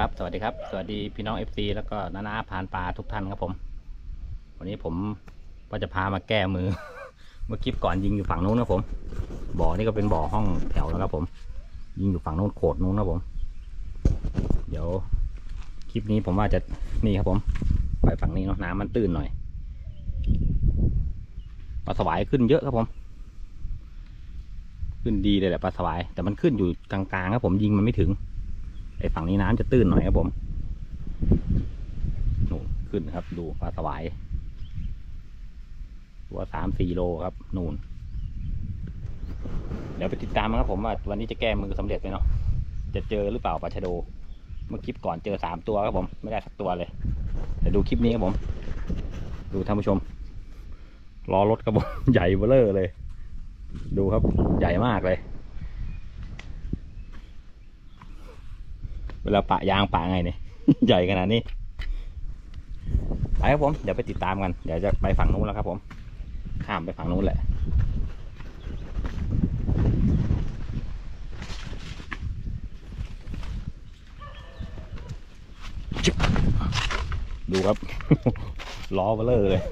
ครับ สวัสดีครับ สวัสดีพี่น้อง FC แล้วก็นานาผ่านปลาทุกท่านครับผม วันนี้ผมก็จะพามาแก้มือ เมื่อคลิปก่อนยิงอยู่ฝั่งนู้นนะผม บ่อนี่ก็เป็นบ่อห้องแถวแล้วครับผม ยิงอยู่ฝั่งนู้นโขดนู้นนะผม เดี๋ยวคลิปนี้ผมว่าจะนี่ครับผม ไปฝั่งนี้เนาะน้ำมันตื้นหน่อยปลาสวายขึ้นเยอะครับผม ขึ้นดีเลยแหละปลาสวาย แต่มันขึ้นอยู่กลางๆครับผมยิงมันไม่ถึง ไอฝั่งนี้น้ำจะตื้นหน่อยครับผมนู่นขึ้นครับ ดูปลาสวายตัวสามสี่โลครับนู่นเดี๋ยวไปติดตามครับผมว่าวันนี้จะแก้มือสำเร็จไหมเนาะจะเจอหรือเปล่าปลาชะโด เมื่อคลิปก่อนเจอสามตัวครับผมไม่ได้สักตัวเลยแต่ดูคลิปนี้ครับผม ดูท่านผู้ชมล้อรถครับผมใหญ่เบ้อร่อเลย ดูครับใหญ่มากเลย เวลาปะยางปะไงเนี่ย ใหญ่ขนาดนี้ ไปครับผม เดี๋ยวไปติดตามกัน เดี๋ยวจะไปฝั่งนู้นแล้วครับผม ข้ามไปฝั่งนู้นแหละดูครับ ล้อเบลอเลย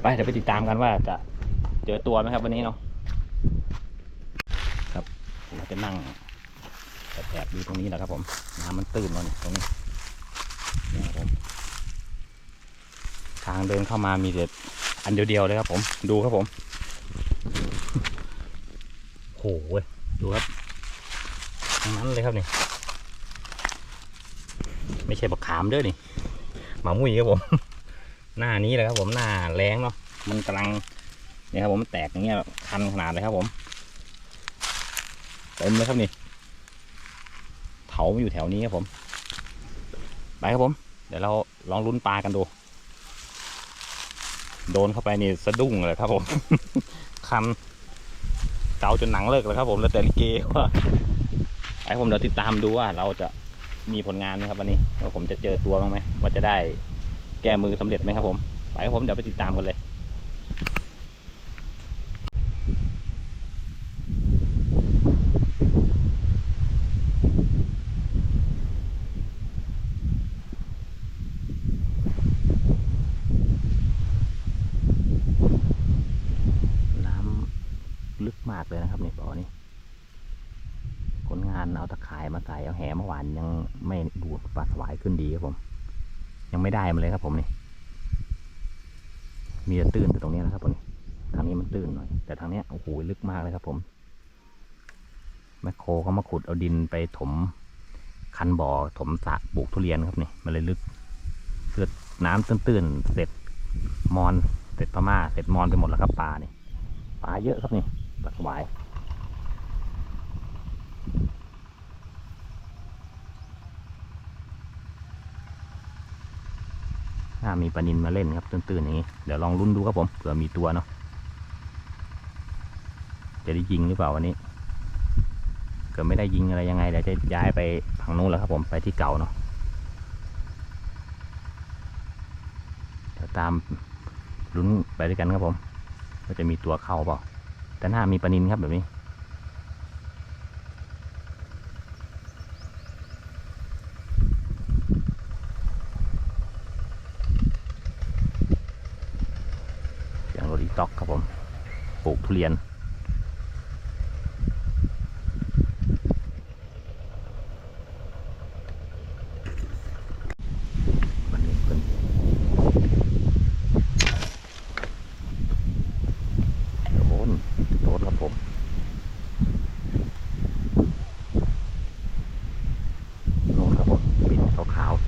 ไปเดี๋ยวไปติดตามกันว่าจะเจอตัวไหมครับวันนี้เนาะครับจะนั่ง แอบดูตรงนี้แหละครับผมน้ำมันตื้นแล้วนี่ตรงนี้นี่ครับผมทางเดินเข้ามามีแต่อันเดียวๆเลยครับ ผมดูครับผมโหเว้ยดูครับทั้งนั้นเลยครับนี่ไม่ใช่บักขามเด้อนี่หมามุ้ยครับผม หน้านี้เลยครับ ผมหน้าแรงเนาะมันกำลังเนี่ยครับผมแตกอย่างเงี้ยคันขนาดเลยครับผมเต็มเลยครับนี่ เถาอยู่แถวนี้ครับผม ไปครับผม เดี๋ยวเราลองลุ้นปลากันดู โดนเข้าไปนี่สะดุ้งเลยครับผม คันเกาจนหนังเลิกเลยครับผมแล้วแต่ลิเกว่าไปครับผมเดี๋ยวติดตามดูว่าเราจะมีผลงานไหมครับวันนี้ว่าผมจะเจอตัวบ้างไหมว่าจะได้แก้มือสำเร็จไหมครับผม ไปครับผมเดี๋ยวไปติดตามกันเลย น้ำลึกมากเลยนะครับนี่บ่อนี้คนงานเอาตะข่ายมาใส่เอาแหเมื่อวานยังไม่ดูดปลาสวายขึ้นดีครับผม ยังไม่ได้มาเลยครับผมนี่ มีแต่ตื้นแต่ตรงนี้นะครับผมทางนี้มันตื้นหน่อย แต่ทางเนี้ยโอ้โหลึกมากเลยครับผมแมคโครเขามาขุดเอาดินไปถมคันบ่อถมสระปลูกทุเรียนครับนี่มันเลยลึกเกิดน้ำตื้นๆเสร็จมอนเสร็จพม่าเสร็จมอนไปหมดแล้วครับปลานี่ปลาเยอะครับนี่ปลาสวาย ถ้ามีปลานินมาเล่นครับตื่นๆอย่างนี้ เดี๋ยวลองลุ้นดูครับผมเผื่อมีตัวเนาะจะได้ยิงหรือเปล่าวันนี้เกิดไม่ได้ยิงอะไรยังไงเดี๋ยวจะย้ายไปฝั่งนู้นแล้วครับผมไปที่เก่าเนาะเดี๋ยวตามลุ้นไปด้วยกันครับผมว่าจะมีตัวเข้าเปล่าแต่หน้ามีปลานินครับแบบนี้ เสียงรถอีต็อกครับผม ปลูกทุ เรียนมันนี่เป็นโดนโดนครับผม โน่นครับผมปิดขาวๆ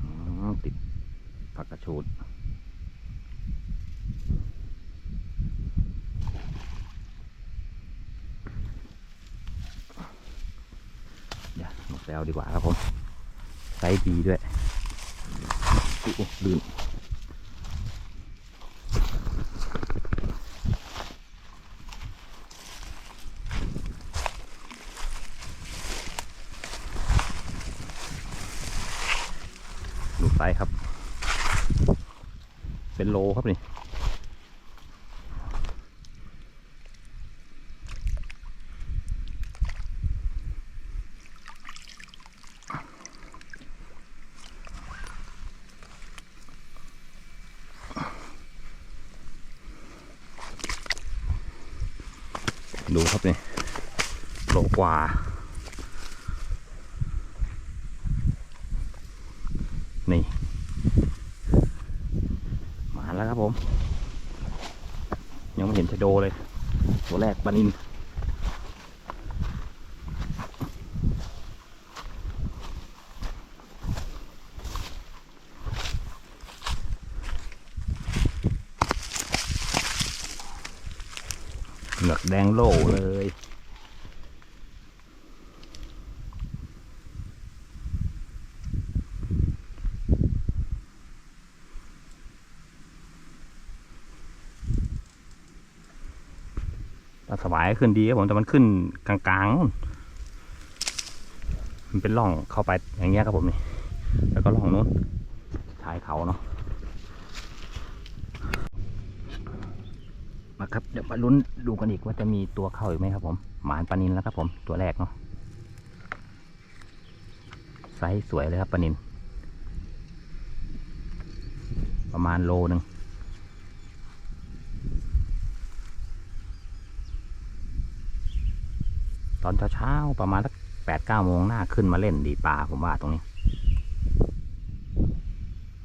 อืมติดผักกระชูด เดี๋ยวมาดีกว่าครับผมไซส์ดีด้วยลื่นดูไซส์ครับ เป็นโลครับนี่ ดูครับนี่โล กว่า นี่ มาแล้วครับผม ยังไม่เห็นชะโดเลย ตัวแรกปลานินเหงือกแดงโล่เลย ปลา สวายขึ้นดีครับผมแต่มันขึ้นกลางๆมันเป็นร่องเข้าไปอย่างเงี้ยครับผมนี่แล้วก็ร่องนู้นชายเขาเนาะมาครับเดี๋ยวมาลุ้นดูกันอีกว่าจะมีตัวเข้าอีกไหมครับผมหมานปลานินแล้วครับผมตัวแรกเนาะไซส์สวยเลยครับปลานินประมาณโลหนึ่ง อนเช้าๆประมาณสักแปดเก้าโมงหน้าขึ้นมาเล่นดีปลาผมว่าตรงนี้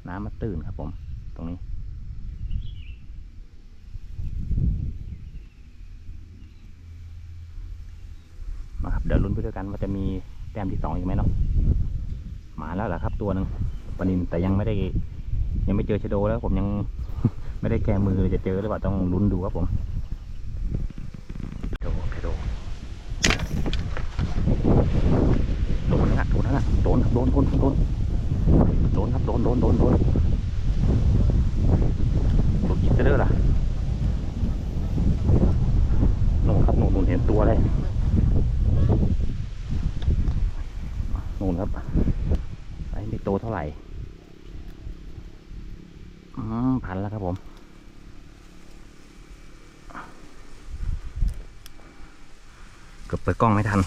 น้ำมันตื้นครับผม ตรงนี้ มาครับเดี๋ยวลุ้นไปด้วยกันว่าจะมีแต้มที่สองอีกไหมเนาะมาแล้วเหรอครับตัวหนึ่งปนินแต่ยังไม่ได้ ยังไม่เจอชะโดแล้วผมยังไม่ได้แก้มือจะเจอหรือเปล่าต้องลุ้นดูครับผมโดโด โดนนะโดนนะ โดนครับโดนโดนโดนครับโดนโดนโดนโดนโดนยิงจะเด้อล่ะโน่นครับโน่นโน่นเห็นตัวเลยโน่นครับไอ้ไม่โตเท่าไหร่อืมพันแล้วครับผมเกือบเปิดกล้องไม่ทัน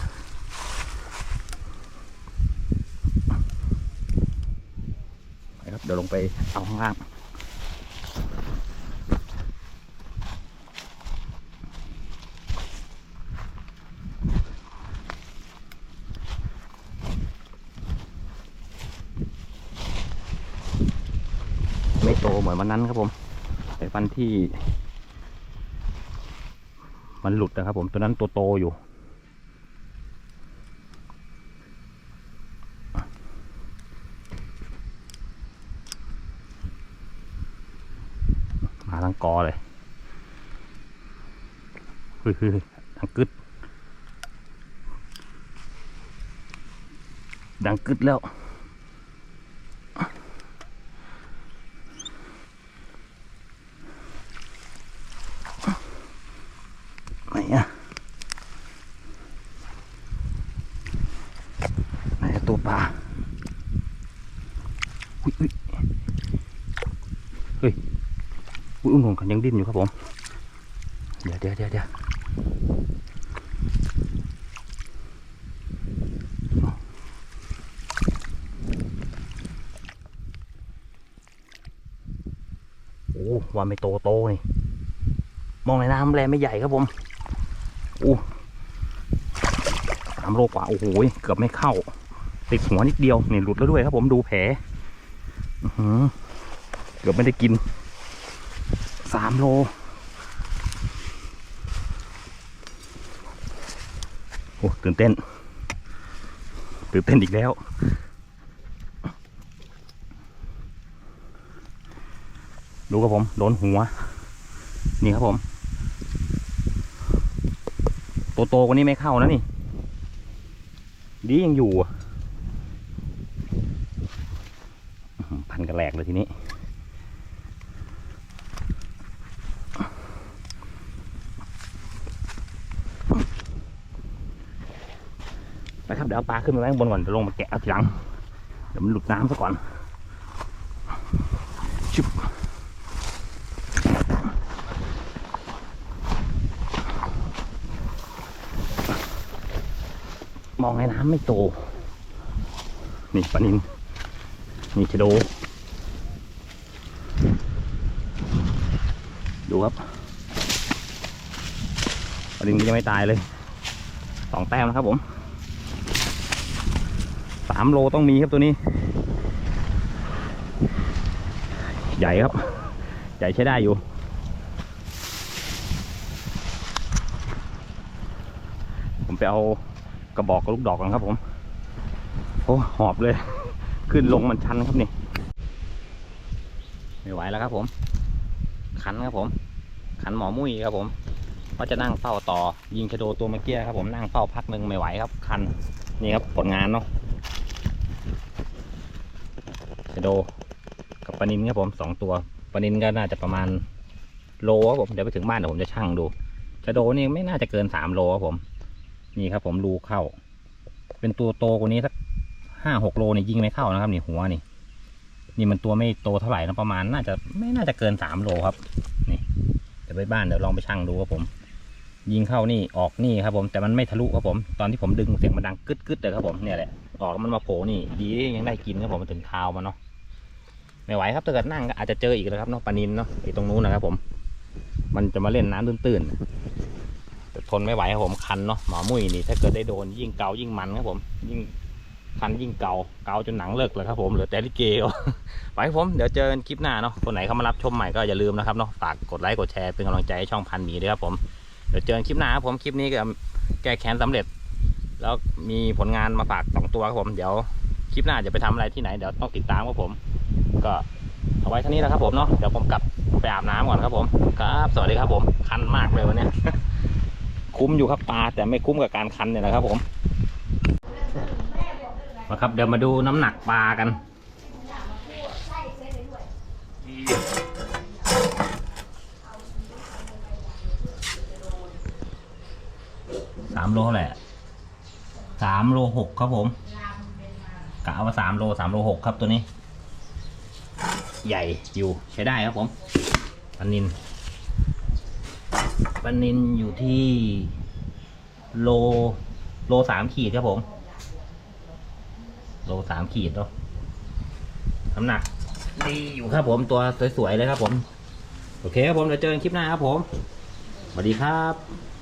ไปครับเดี๋ยว ลงไปเอาข้างล่างไม่โตเหมือนวันนั้นครับผมแต่วันที่ มันหลุดนะครับผมตัวนั้นตัวโตอยู่ มาทั้งก อเลยเฮ้ยเฮ้ยดังกึด ดังกึดแล้วไหนอะไหนตัวปลาอุ้ยอุ้ยเฮ้ย อุ้ยอุ้งกันยังดิ้นอยู่ครับผม เดี๋ยวเดี๋ยวเดี๋ยวเดี๋ยวโอ้ว่าไม่โตโตนี่ มองในน้ำแลไม่ใหญ่ครับผมโอ้สามโลกว่า โอ้โห เกือบไม่เข้า ติดหัวนิดเดียว นี่หลุดแล้วด้วยครับผมดูแผลอือเกือบไม่ได้กิน สามโล โอ้ตื่นเต้น ตื่นเต้นอีกแล้ว ดูครับผม โดนหัว นี่ครับผม โตโตๆกว่านี้ไม่เข้านะนี่ ดียังอยู่อะคันกระแหลกเลยทีนี้ ไปครับ เดี๋ยวปลาขึ้นมาไว้ข้างบนก่อนจะลงมาแกะเอาทีหลัง เดี๋ยวมันหลุดน้ำซะก่อนชุบมองในน้ำไม่โต นี่ปลานินนี่ชะโด ดูครับปลานินก็ยังไม่ตายเลยสองแต้มนะครับผม สามโลต้องมีครับตัวนี้ ใหญ่ครับ ใหญ่ใช้ได้อยู่ ผมไปเอากระบอกกับลูกดอกกันครับผม โอ้หอบเลย ขึ้นลงมันชันครับนี่ ไม่ไหวแล้วครับผมขันครับผม ขันหมอมุ้ยครับผมว่าจะนั่งเฝ้าต่อยิงชะโดตัวเมื่อกี้ครับผมนั่งเฝ้าพักหนึ่งไม่ไหวครับคันนี่ครับผลงานเนาะ ดกับปลานินครับผมสองตัวปลานินก็น่าจะประมาณโลครับผมเดี๋ยวไปถึงบ้านเดี๋ยวผมจะชั่งดูชะโดนี่ไม่น่าจะเกินสามโลครับผม นี่ครับผมรูเข้า เป็นตัวโตกว่านี้สักห้าหกโลนี่ยิงไม่เข้านะครับนี่หัวนี่ นี่มันตัวไม่โตเท่าไหร่นะประมาณน่าจะไม่น่าจะเกินสามโลครับ นี่เดี๋ยวไปบ้านเดี๋ยวลองไปชั่งดูครับผม ยิงเข้านี่ออกนี่ครับผมแต่มันไม่ทะลุครับผม ตอนที่ผมดึงเสียงมันดังกึดกึดเลยครับผมเนี่ยแหละออกแล้วมันมาโผล่นี่ดียังได้กินครับผมมันถึงเท้ามันเนาะ ไม่ไหวครับถ้าเกิดนั่งก็อาจจะเจออีกนะครับเนาะปลานินเนาะไอ้ตรงนู้นนะครับผม มันจะมาเล่นน้ำตื้นๆแต่ทนไม่ไหวครับผมคันเนาะหมอมุ้ยนี่ถ้าเกิดได้โดนยิ่งเกายิ่งมันครับผม ยิ่งคันยิ่งเกาเกาจนหนังเลิกเลยครับผมเหลือแต่ลิเกอาไปครับผมเดี๋ยวเจอกันคลิปหน้าเนาะคนไหนเข้ามารับชมใหม่ก็อย่าลืมนะครับเนาะฝากกดไลค์กดแชร์เป็นกำลังใจให้ช่องพันหมีด้วยครับผมเดี๋ยวเจอกันคลิปหน้าครับผมคลิปนี้ก็แก้แค้นสำเร็จ แล้วมีผลงานมาฝากสองตัวครับผมเดี๋ยวคลิปหน้าจะไปทำอะไรที่ไหนเดี๋ยวต้องติดตามครับผม ก็เอาไว้เท่านี้นะครับผมเนาะเดี๋ยวผมกลับไปอาบน้ำก่อนครับผมครับสวัสดีครับผมคันมากเลยวันนี้คุ้มอยู่ครับปลาแต่ไม่คุ้มกับการคันเนี่ยนะครับผมมาครับเดี๋ยวมาดูน้ำหนักปลากันสามโลเท่าไหร่อะสามโลหกครับผมกะเอามาสามโลสามโลหกครับตัวนี้ ใหญ่อยู่ใช้ได้ครับผมปันนินปันนินอยู่ที่โลโลสามขีดครับผม โลสามขีดเนาะน้ำหนักดีอยู่ครับผมตัวสวยๆเลยครับผม โอเคครับผมเดี๋ยวเจอกันคลิปหน้าครับผมสวัสดีครับ